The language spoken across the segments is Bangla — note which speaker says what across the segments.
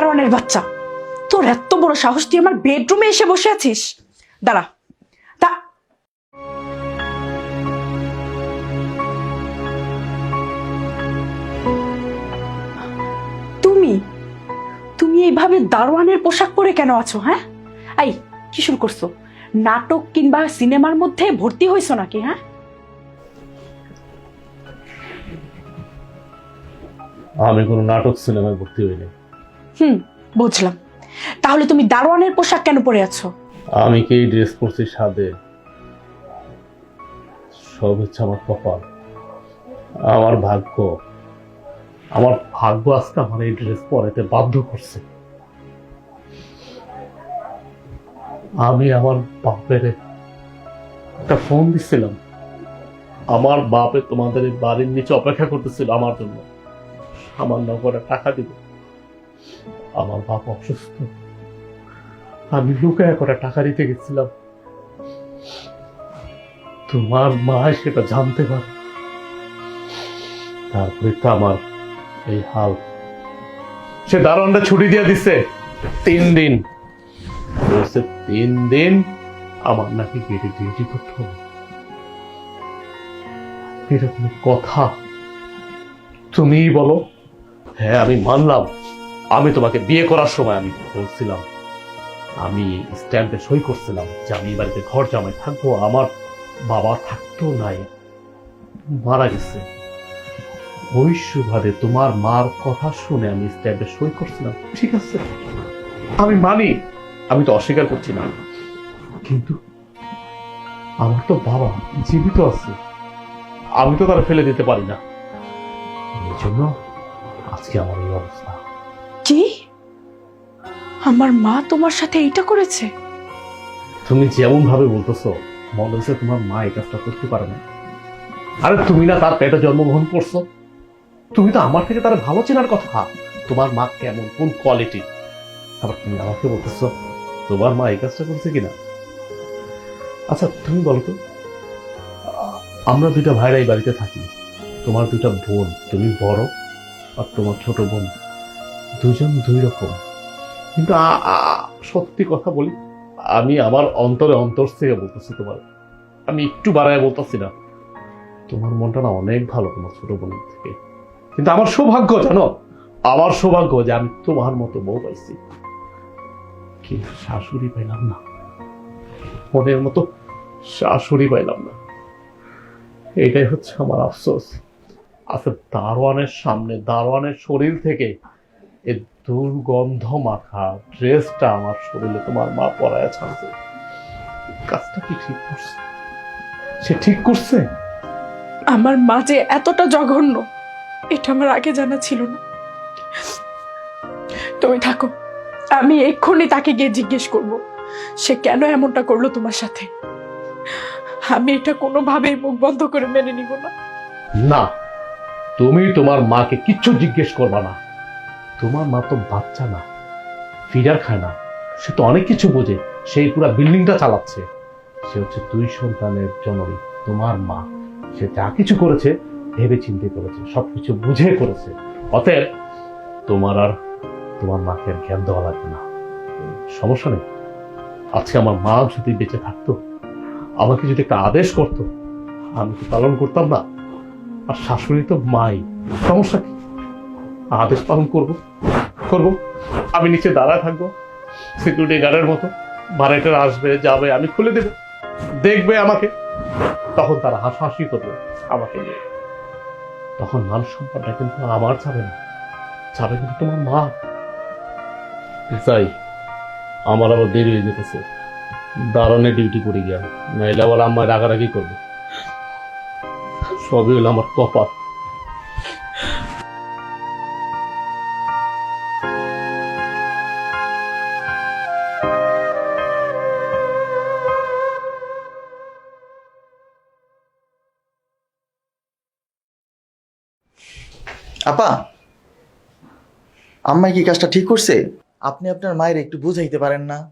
Speaker 1: দারোয়ানের বাচ্চা। তোর এত বড় সাহস, তুই আমার বেডরুমে এসে বসে আছিস? দাঁড়া। এইভাবে দারোয়ানের পোশাক পরে কেন আছো হ্যাঁ? এই, কি শুরু করছ? নাটক কিংবা সিনেমার মধ্যে ভর্তি হয়েছো নাকি হ্যাঁ?
Speaker 2: আমি কোনো নাটক, সিনেমায় ভর্তি হইনি।
Speaker 1: হুম, বুঝলাম। তাহলে তুমি দারোয়ানের পোশাক কেন পরে আছো?
Speaker 2: আমি কি এই ড্রেস পরছি সাদে? সব হচ্ছে আমার কপাল। আমার ভাগ্য। আমার ভাগ্য আজকে আমার এই ড্রেস পরাতে বাধ্য করছে। আমি আমার বাপের একটা ফোন দিছিলাম। আমার বাপে তোমাদের বাড়ির নিচে অপেক্ষা করতেছিল আমার জন্য। সামান্য করে টাকা দিবে। আমার বাপ অসুস্থ। আমি লুকায় করে টাকা দিতে গেছিলাম। তোমার মা সেটা জানতে পারে। তারপরে তো আমার এই হাল। সে দারোয়ানটা ছুটি দিয়ে দিছে। তিন দিন। তিন দিন আমার নাকি গেটে ডিউটি করতে হবে। এটা কথা। তুমিই বলো। হ্যাঁ আমি মানলাম। আমি তোমাকে বিয়ে করার সময় আমি বলছিলাম, আমি স্ট্যাম্পে সই করছিলাম যে আমি বাড়িতে ঘর জামাই থাকব, আমার বাবা থাকতো নাই, মারা গেছে। ওই সুবাদে তোমার মার কথা শুনে আমি স্ট্যাম্পে সই করছিলাম। ঠিক আছে, আমি মানি, আমি তো অস্বীকার করছি না। কিন্তু আমার তো বাবা জীবিত আছে, আমি তো তারা ফেলে দিতে পারি না। এই জন্য আজকে আমার এই অবস্থা।
Speaker 1: কি আমার মা তোমার সাথে এইটা করেছে?
Speaker 2: তুমি যেমন ভাবে বলতেছো, মনে হচ্ছে তোমার মা এই কাজটা করতে পারে না। আরে তুমি না তার পেটে জন্মগ্রহণ করছ। তুমি তো আমার থেকে তার ভালো চেনার কথা। তোমার মা কেমন, কোন কোয়ালিটি আবার তুমি আমাকে বলতেছো, তোমার মা এই কাজটা করছে কিনা? আচ্ছা তুমি বলো তো, আমরা দুইটা ভাইরা এই বাড়িতে থাকি। তোমার দুইটা বোন, তুমি বড় আর তোমার ছোট বোন। দুজন দুই রকম। কিন্তু সত্যি কথা বলি, আমি আমার অন্তরে অন্তর থেকে বলতেছি তোমার। আমি একটু বাড়ায় বলতেছি না। তোমার মনটা না অনেক ভালো, তোমার ছোট বোনের থেকে। কিন্তু আমার সৌভাগ্য, জানো? আমার সৌভাগ্য যে আমি তোমার মতো বউ পাইছি। কিন্তু শাশুড়ি পাইলাম না। মনের মতো শাশুড়ি পাইলাম না। এটাই হচ্ছে আমার আফসোস। আচ্ছা দারোয়ানের সামনে, দারোয়ানের শরীর থেকে এই দুর্গন্ধ মাখা ড্রেসটা আমার শরীরে তোমার মা পরায় ছাড়ছে। কাজটা কি ঠিক করছে? সে ঠিক করছে?
Speaker 1: আমার মা যে এতটা জঘন্য এটা আমার আগে জানা ছিল না। তুমি থাকো আমি এক্ষুনি তাকে গিয়ে জিজ্ঞেস করব সে কেন এমনটা করল তোমার সাথে? আমি এটা কোনোভাবেই মুখ বন্ধ করে মেনে নিব না।
Speaker 2: না তুমি তোমার মাকে কিচ্ছু জিজ্ঞেস করবা না। তোমার মা তো বাচ্চা না ফিডার খায় না। সে তো অনেক কিছু বোঝে, সেই পুরো বিল্ডিংটা চালাচ্ছে। সে হচ্ছে দুই সন্তানের জননী, তোমার মা। সে যা কিছু করেছে ভেবে চিন্তে করেছে, সবকিছু বুঝে করেছে। অতএব তোমার আর তোমার মাকে আর জ্ঞান দেওয়া লাগবে না। সমস্যা নেই। আজকে আমার মা যদি বেঁচে থাকতো, আমাকে যদি একটা আদেশ করতো, আমি তো পালন করতাম না। আর শাশুড়ি তো মাই। সমস্যা কি? আদেশ পালন করব। করব। আমি নিচে দাঁড়ায় থাকব। সিকিউরিটি গার্ডের মতো ভাড়াটার আসবে, যাবে, আমি খুলে দেব। দেখবে আমাকে। তখন তারা হাসাহাসি করবে আমাকে নিয়ে। তখন মান সম্পদটা কিন্তু আমার যাবে না। যাবে কিন্তু তোমার মা যাই আমার আবার দেরি হয়ে যেতেছে। দারণে ডিউটি করে গিয়ে নাইলে আবার আম্মায় রাগারাগি করবে। সবই হলো আমার কপাল।
Speaker 3: আপা আম্মা কি কাজটা ঠিক করছে? আপনি আপনার মায়ের একটু বুঝাইতে পারেন না।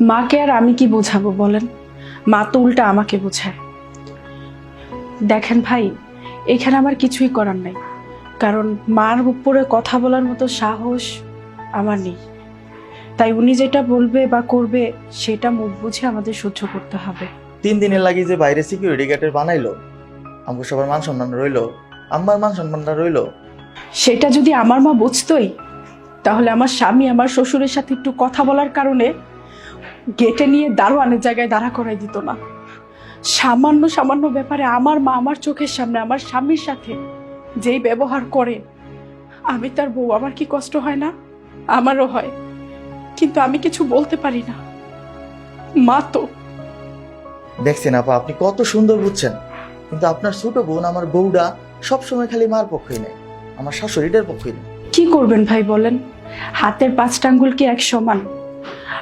Speaker 1: মাকে আর আমি কি বোঝাবো বলেন? মা তো উল্টা আমাকে বোঝায়। দেখেন ভাই এখানে আমার কিছুই করার নাই। কারণ মার উপরে কথা বলার মতো সাহস আমার নেই। তাই উনি যেটা বলবে বা করবে সেটা মুখ বুঝে আমাদের সহ্য করতে হবে।
Speaker 3: তিন দিনের লাগি যে বাইরে সিকিউরিটি গার্ডের বানাইলো আমাকে সবার মান সম্মান রইল আমার মান সম্মানটা রইল।
Speaker 1: সেটা যদি আমার মা বুঝতোই, তাহলে আমার স্বামী আমার শ্বশুরের সাথে একটু কথা বলার কারণে গেটে নিয়ে দারোয়ানের জায়গায় দাঁড়া করাই দিত না। সামান্য সামান্য ব্যাপারে আমার মা আমার চোখের সামনে, আমার স্বামীর সাথে যেই ব্যবহার করে, আমি তার বউ, আমার কি কষ্ট হয় না? আমারও হয়। কিন্তু আমি কিছু বলতে পারি না। মা তো
Speaker 3: দেখছেন আপা, আপনি কত সুন্দর বুঝছেন। কিন্তু আপনার ছোট বোন, আমার বউটা সবসময় খালি মার পক্ষই নেই আমার শাশুড়িটার পক্ষে
Speaker 1: কি করবেন ভাই বলেন? হাতের পাঁচটা আঙ্গুল কি এক সমান?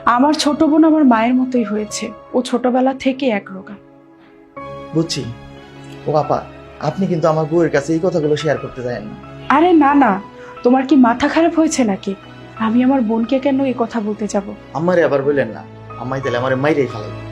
Speaker 1: আমার ছোট বোন আমার মায়ের মতোই হয়েছে। ও ছোটবেলা থেকে এক রোগা।
Speaker 3: বুঝছি। ও আপা আপনি কিন্তু আমার বউয়ের কাছে এই কথাগুলো শেয়ার করতে চান না।
Speaker 1: আরে না না। তোমার কি মাথা খারাপ হয়েছে নাকি? আমি আমার বোনকে কেন এই কথা বলতে যাব?
Speaker 3: আমারে আবার বললেন না। আমায় তাহলে আমার মাইরেই ফেলাই